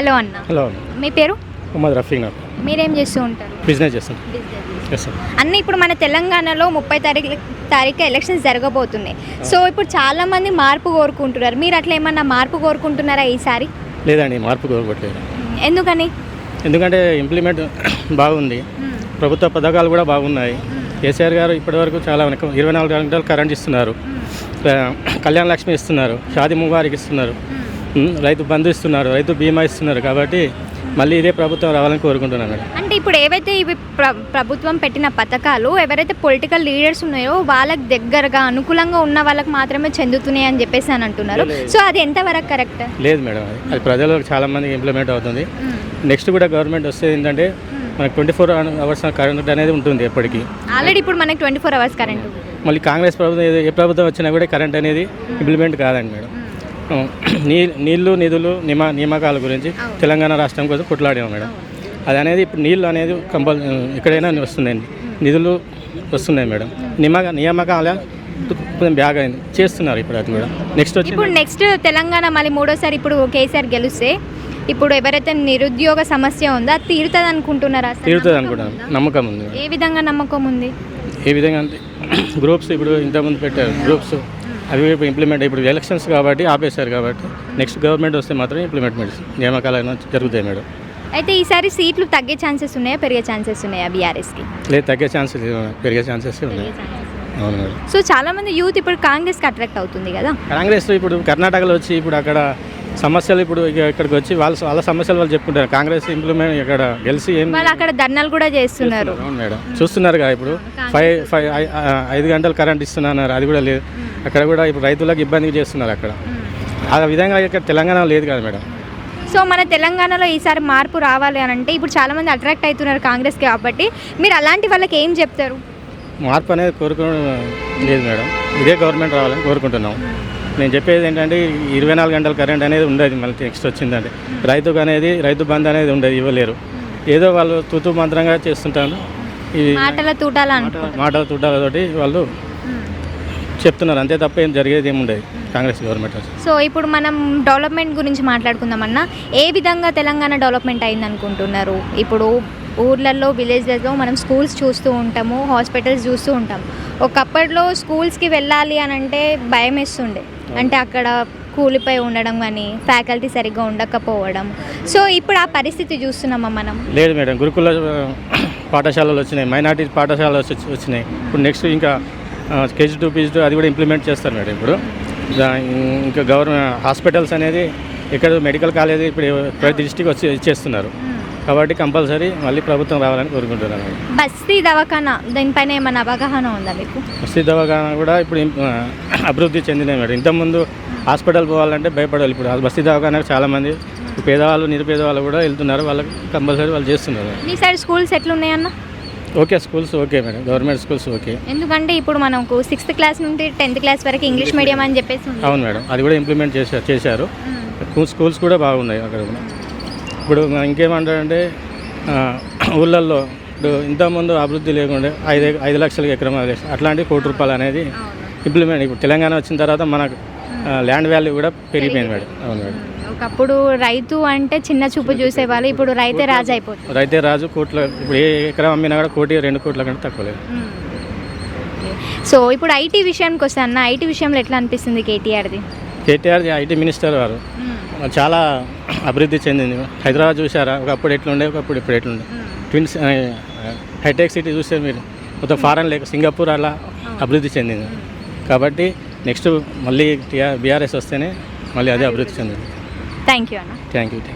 Hello అన్న. Hello మీ పేరు? మొహమ్మద్ రఫీక్ నాకు మీరేం చేస్తూ ఉంటారు? బిజినెస్ సార్ అన్న ఇప్పుడు మన తెలంగాణలో ముప్పై తారీఖు తారీఖు ఎలక్షన్స్ జరగబోతున్నాయి. సో ఇప్పుడు చాలా మంది మార్పు కోరుకుంటున్నారు. మీరు అట్లా ఏమన్నా మార్పు కోరుకుంటున్నారా ఈసారి? లేదండి మార్పు కోరుకోవట్లేదు. ఎందుకని? ఎందుకంటే ఇంప్లిమెంట్ బాగుంది. ప్రభుత్వ పథకాలు కూడా బాగున్నాయి. కేసీఆర్ గారు ఇప్పటివరకు చాలా వెనక ఇరవై నాలుగు గంటలు కరెంట్ ఇస్తున్నారు. కళ్యాణ లక్ష్మి ఇస్తున్నారు. షాది ముబారికి ఇస్తున్నారు. రైతు బంధు ఇస్తున్నారు రైతు బీమా ఇస్తున్నారు కాబట్టి మళ్ళీ ఇదే ప్రభుత్వం రావాలని కోరుకుంటున్నాను మేడం అంటే ఇప్పుడు ఏవైతే ఇవి ప్ర ప్రభుత్వం పెట్టిన పథకాలు ఎవరైతే పొలిటికల్ లీడర్స్ ఉన్నాయో వాళ్ళకి దగ్గరగా అనుకూలంగా ఉన్న వాళ్ళకి మాత్రమే చెందుతున్నాయి అని చెప్పేసి అని అంటున్నారు. సో అది ఎంతవరకు కరెక్ట్ లేదు మేడం అది అది ప్రజలకు చాలా మందికి ఇంప్లిమెంట్ అవుతుంది నెక్స్ట్ కూడా గవర్నమెంట్ వస్తే ఏంటంటే మనకు ట్వంటీ ఫోర్ అవర్స్ కరెంట్ అనేది ఉంటుంది ఎప్పటికీ. ఆల్రెడీ ఇప్పుడు మనకి ట్వంటీ ఫోర్ అవర్స్ కరెంట్ మళ్ళీ కాంగ్రెస్ ప్రభుత్వం ఏ ప్రభుత్వం వచ్చినా కూడా కరెంట్ అనేది ఇంప్లిమెంట్ కాదండి మేడం. నీళ్ళు నిధులు నియమ నియామకాల గురించి తెలంగాణ రాష్ట్రం కోసం కొట్లాడాము మేడం. అది అనేది ఇప్పుడు నీళ్ళు అనేది కంపల్ ఎక్కడైనా వస్తుందండి. నిధులు వస్తున్నాయి మేడం. నియమక నియామకాల కొంచెం బ్యాగ్ అయింది. చేస్తున్నారు ఇప్పుడు అది మేడం నెక్స్ట్ వచ్చి ఇప్పుడు నెక్స్ట్ తెలంగాణ మళ్ళీ మూడోసారి ఇప్పుడు కేసీఆర్ గెలిస్తే ఇప్పుడు ఎవరైతే నిరుద్యోగ సమస్య ఉందో అది తీరుతుంది అనుకుంటున్నారా? తీరుతుంది నమ్మకం అనుకుంటాను ఉందా? నమ్మకం ఉంది. ఏ విధంగా నమ్మకం ఉంది? ఏ విధంగా అంటే గ్రూప్స్ ఇప్పుడు ఇంతకుముందు పెట్టారు. గ్రూప్స్ అవి ఇప్పుడు ఇంప్లిమెంట్ ఇప్పుడు ఎలక్షన్స్ కాబట్టి ఆపేశారు కాబట్టి నెక్స్ట్ గవర్నమెంట్ వస్తే మాత్రం ఇంప్లిమెంట్మెంట్స్ నియామకాలు జరుగుతాయి మేడం. అయితే ఈసారి సీట్లు తగ్గే ఛాన్సెస్ ఉన్నాయా? పెరిగే ఛాన్సెస్ ఉన్నాయా బీఆర్ఎస్కి లేదు తగ్గే ఛాన్సెస్ పెరిగే ఛాన్సెస్ ఉన్నాయి. అవును మేడం. సో చాలా మంది యూత్ ఇప్పుడు కాంగ్రెస్కి అట్రాక్ట్ అవుతుంది కదా? కాంగ్రెస్ ఇప్పుడు కర్ణాటకలో వచ్చి ఇప్పుడు అక్కడ సమస్యలు ఇప్పుడు ఇక ఇక్కడికి వచ్చి వాళ్ళ వాళ్ళ సమస్యలు వాళ్ళు చెప్పుకుంటారు. కాంగ్రెస్ ఇంప్లిమెంట్ ఇక్కడ గెలిచి ఏం వాళ్ళు అక్కడ ధర్నాలు కూడా చేస్తున్నారు. అవును మేడం. చూస్తున్నారు కదా ఇప్పుడు ఫైవ్ ఫైవ్ ఐదు గంటలు కరెంట్ ఇస్తున్నారు అది కూడా లేదు. అక్కడ కూడా ఇప్పుడు రైతులకు ఇబ్బంది చేస్తున్నారు అక్కడ. ఆ విధంగా ఇక్కడ తెలంగాణ లేదు కదా మేడం. సో మన తెలంగాణలో ఈసారి మార్పు రావాలి అని అంటే ఇప్పుడు చాలా మంది అట్రాక్ట్ అవుతున్నారు కాంగ్రెస్కి కాబట్టి. మీరు అలాంటి వాళ్ళకి ఏం చెప్తారు? మార్పు అనేది కోరుకోవడం లేదు మేడం. ఇదే గవర్నమెంట్ రావాలని కోరుకుంటున్నాం. నేను చెప్పేది ఏంటంటే ఇరవై నాలుగు గంటల కరెంట్ అనేది ఉండదు మళ్ళీ నెక్స్ట్ వచ్చిందంటే. రైతుకు అనేది రైతు బంధు అనేది ఉండదు ఇవ్వలేరు. ఏదో వాళ్ళు తుతు మంత్రంగా చేస్తుంటారు. ఇది మాటల తూటాల మాటల తుట్టాలతోటి వాళ్ళు చెప్తున్నారు. అంతే తప్ప ఏం జరిగేది ఏమి ఉండదు. కాంగ్రెస్ గవర్నమెంట్ సో ఇప్పుడు మనం డెవలప్మెంట్ గురించి మాట్లాడుకుందామన్నా ఏ విధంగా తెలంగాణ డెవలప్మెంట్ అయింది అనుకుంటున్నారు ఇప్పుడు ఊర్లలో విలేజ్లలో మనం స్కూల్స్ చూస్తూ ఉంటాము హాస్పిటల్స్ చూస్తూ ఉంటాం ఒకప్పట్లో స్కూల్స్కి వెళ్ళాలి అని అంటే భయం వేస్తుండే. అంటే అక్కడ కూలిపోయి ఉండడం కానీ ఫ్యాకల్టీ సరిగ్గా ఉండకపోవడం. సో ఇప్పుడు ఆ పరిస్థితి చూస్తున్నామా మనం? లేదు మేడం. గురుకుల పాఠశాలలు వచ్చినాయి. మైనార్టీ పాఠశాలలు వచ్చి- వచ్చినాయి. ఇప్పుడు నెక్స్ట్ ఇంకా కేజీ టూ పీజీ టూ అది కూడా ఇంప్లిమెంట్ చేస్తారు మేడం ఇప్పుడు. ఇంకా గవర్నమెంట్ హాస్పిటల్స్ అనేది ఇక్కడ మెడికల్ కాలేజ్ ఇప్పుడు ప్రతి డిస్టిక్ వచ్చి ఇచ్చేస్తున్నారు కాబట్టి కంపల్సరీ మళ్ళీ ప్రభుత్వం రావాలని కోరుకుంటున్నాను. బస్తీ దవాఖానా దానిపైన ఏమైనా అవగాహన ఉందా మీకు? వసతి దవాఖాన కూడా ఇప్పుడు అభివృద్ధి చెందినాయి మేడం. ఇంతకుముందు హాస్పిటల్ పోవాలంటే భయపడాలి. ఇప్పుడు బస్తీ దవాఖానకు చాలామంది పేదవాళ్ళు నిరుపేదవాళ్ళు కూడా వెళ్తున్నారు. వాళ్ళకి కంపల్సరీ వాళ్ళు చేస్తున్నారు. మీ side schools ఎట్లున్నాయన్న? Okay schools okay madam. Government schools okay. ఎందుకంటే ఇప్పుడు మనకు సిక్స్త్ క్లాస్ నుండి టెన్త్ క్లాస్ వరకు ఇంగ్లీష్ మీడియం అని చెప్పేసి ఉంది. అవును మేడం. అది కూడా ఇంప్లిమెంట్ చేశారు. చేశారు. స్కూ- స్కూల్స్ కూడా బాగున్నాయి అక్కడ కూడా. ఇప్పుడు మనం ఇంకేమంటారంటే ఆ, ఊళ్ళల్లో ఇప్పుడు ఇంతకుముందు అభివృద్ధి లేకుండా ఐదు ఐదు లక్షలకి ఎకరం అట్లాంటి కోటి రూపాయలు అనేది ఇంప్లిమెంట్ ఇప్పుడు తెలంగాణ వచ్చిన తర్వాత మనకు ల్యాండ్ వాల్యూ కూడా పెరిగిపోయింది మేడం. అవును మేడం. ఒకప్పుడు రైతు అంటే చిన్న చూపు చూసేవాళ్ళు ఇప్పుడు రైతే రాజు అయిపోతుంది రైతే రాజు కోట్ల ఇప్పుడు ఏ ఎకరం అమ్మినా కూడా కోటి రెండు కోట్ల కంటే తక్కువ లేదు. సో ఇప్పుడు ఐటీ విషయానికి వస్తే అన్న ఐటీ విషయంలో ఎట్లా అనిపిస్తుంది కేటీఆర్ది? కేటీఆర్ ఐటీ మినిస్టర్ వారు చాలా అభివృద్ధి చెందింది. హైదరాబాద్ చూసారా ఒకప్పుడు ఎట్లుండే ఒకప్పుడు ఇప్పుడు ఎట్లుండే? ట్విన్స్ హైటెక్ సిటీ చూస్తే మీరు? మొత్తం ఫారెన్ లేక సింగపూర్ అలా అభివృద్ధి చెందింది. కాబట్టి నెక్స్ట్ మళ్ళీ బీఆర్ఎస్ వస్తేనే మళ్ళీ అదే అభివృద్ధి చెందింది. థ్యాంక్ యూ అన్న థ్యాంక్ యూ థ్యాంక్ యూ